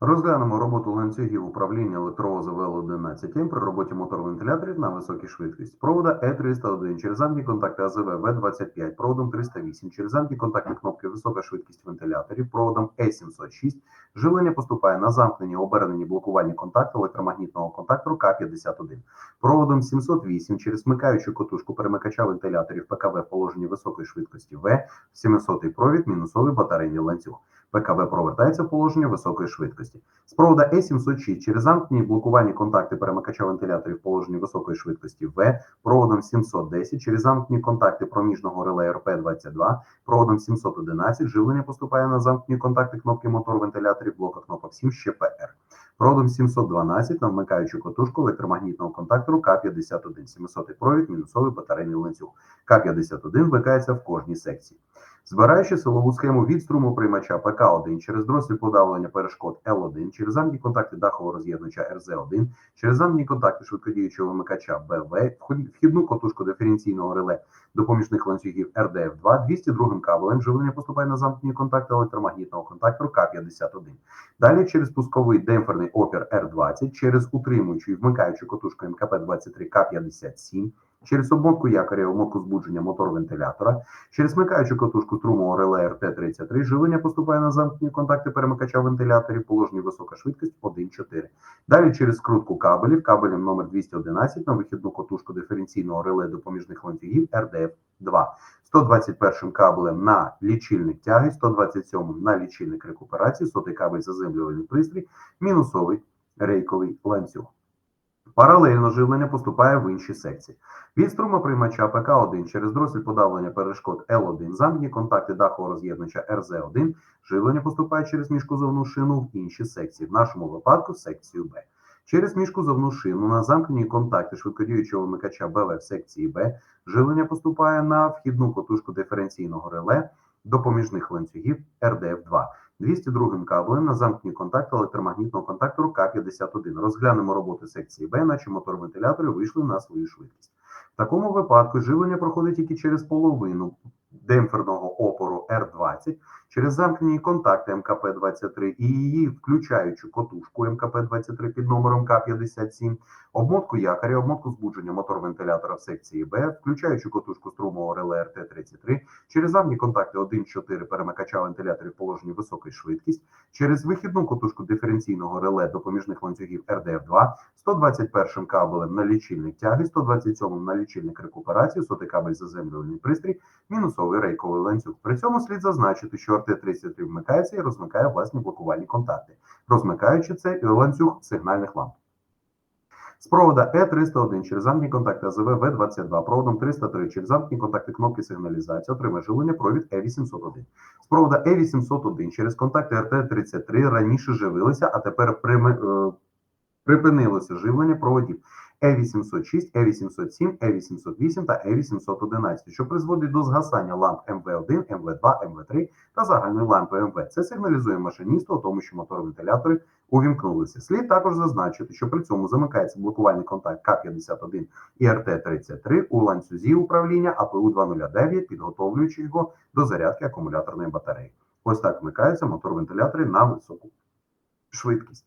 Розглянемо роботу ланцюгів управління електровозу ВЛ-11М при роботі мотор-вентиляторів на високій швидкості. Провода Е301 через замки контакти АЗВ В25, проводом 308 через замки контактні кнопки висока швидкість вентиляторів, проводом Е706. Живлення поступає на замкнені обернені блокувальні контакти електромагнітного контактору К51. Проводом 708 через смикаючу котушку перемикача вентиляторів ПКВ в положенні високої швидкості В, 700 провід, мінусовий батарейний ланцюг. ПКВ провертається в положення високої швидкості. З провода Е706 через замкнені блокувальні контакти перемикача вентиляторів в положенні високої швидкості В, проводом 710 через замкнені контакти проміжного реле РП-22, проводом 711 живлення поступає на замкнені контакти кнопки мотор вентиляторів блока кнопок 7 ЩПР. Проводом 712 на вмикаючу котушку електромагнітного контактору К51, 700 провід, мінусовий батарейний ланцюг. К51 вмикається в кожній секції. Збираючи силову схему від струмоприймача ПК1 через дрослі подавлення перешкод Л1, через замні контакти дахового роз'єднувача РЗ1, через замні контакти швидкодіючого вимикача БВ, вхідну котушку диференційного реле допоміжних ланцюгів РДФ2, 202 кабелем живлення поступає на замкнені контакти електромагнітного контактору К51. Далі через пусковий демпферний опір Р20, через утримуючу і вмикаючу котушку МКП-23 К57, через обмотку якоря обмотку збудження мотор вентилятора, через смикаючу котушку струмового реле РТ-33 живлення поступає на замкнені контакти перемикача вентиляторів, положені висока швидкість 1.4. Далі через скрутку кабелів, кабелем номер 211 на вихідну котушку диференційного реле допоміжних ланцюгів РДФ-2. 121 кабелем на лічильник тяги, 127 на лічильник рекуперації, сотий кабель заземлювальний пристрій, мінусовий рейковий ланцюг. Паралельно живлення поступає в інші секції. Від струмоприймача ПК1 через дросель подавлення перешкод Л1, замкні контакти дахового роз'єднувача РЗ1, живлення поступає через міжкузовну шину в інші секції, в нашому випадку в секцію Б. Через міжкузовну шину на замкнені контакти швидкодіючого вимикача БВ в секції Б живлення поступає на вхідну котушку диференційного реле допоміжних ланцюгів РДФ2. 202 кабелем на замкні контакти електромагнітного контактору К51. Розглянемо роботу секції Б, наче мотор-вентилятори вийшли на свою швидкість. В такому випадку живлення проходить тільки через половину демпферного опору R20, через замкнені контакти МКП-23 і її включаючу котушку МКП-23 під номером К57, обмотку якоря, обмотку збудження мотор-вентилятора в секції Б, включаючу котушку струмового реле РТ-33, через замні контакти 1-4 перемикача вентиляторів положені високої швидкість, через вихідну котушку диференційного реле допоміжних ланцюгів РДФ2, 121 кабелем на лічильник тяги, 127 на лічильник рекуперації, сотий кабель заземлювальний пристрій, мінусовий рейковий ланцюг. При цьому слід зазначити, що РТ-33 вмикається і розмикає власні блокувальні контакти, розмикаючи цей ланцюг сигнальних ламп. З провода Е301 через замкні контакти АЗВ В22, проводом 303 через замкні контакти кнопки сигналізації отримає живлення провід Е801. З провода Е801 через контакти РТ-33 раніше живилися, а тепер прими, е, припинилося живлення проводів Е806, Е807, Е808 та Е811, що призводить до згасання ламп МВ1, МВ2, МВ3 та загальної лампи МВ. Це сигналізує машиністу о тому, що мотор-вентилятори увімкнулися. Слід також зазначити, що при цьому замикається блокувальний контакт К51 і РТ-33 у ланцюзі управління АПУ-209, підготовлюючи його до зарядки акумуляторної батареї. Ось так вмикаються мотор-вентилятори на високу швидкість.